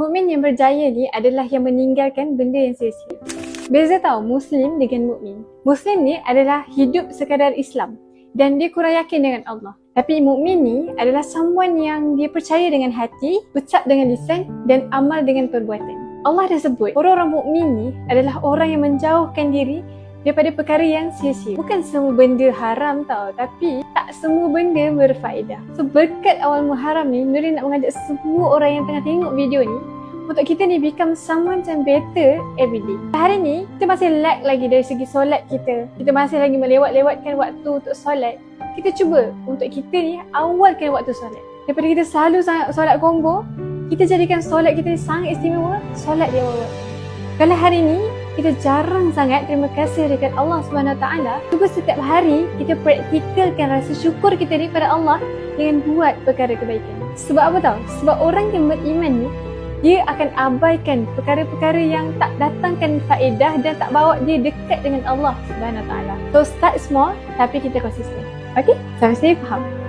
Mukmin yang berjaya ni adalah yang meninggalkan benda yang sia-sia. Beza tau Muslim dengan mukmin. Muslim ni adalah hidup sekadar Islam dan dia kurang yakin dengan Allah. Tapi mukmin ni adalah someone yang dia percaya dengan hati, ucap dengan lisan dan amal dengan perbuatan. Allah dah sebut orang-orang mukmin ni adalah orang yang menjauhkan diri daripada perkara yang sia-sia. Bukan semua benda haram tau, tapi tak semua benda berfaedah. So berkat awal Muharram ni, Nuri nak mengajak semua orang yang tengah tengok video ni untuk kita ni become someone yang better every day. Hari ni, kita masih lag lagi dari segi solat kita. Kita masih lagi melewat-lewatkan waktu untuk solat. Kita cuba untuk kita ni awalkan waktu solat. Daripada kita selalu solat combo, kita jadikan solat kita ni sangat istimewa, solat dia awal. Kalau hari ni, kita jarang sangat terima kasih dekat Allah Subhanahu Taala. Cuba setiap hari kita praktikalkan rasa syukur kita ni pada Allah dengan buat perkara kebaikan. Sebab apa tahu? Sebab orang yang beriman ni dia akan abaikan perkara-perkara yang tak datangkan faedah dan tak bawa dia dekat dengan Allah Subhanahu Taala. So start small tapi kita konsisten. Okay? Sampai sini faham?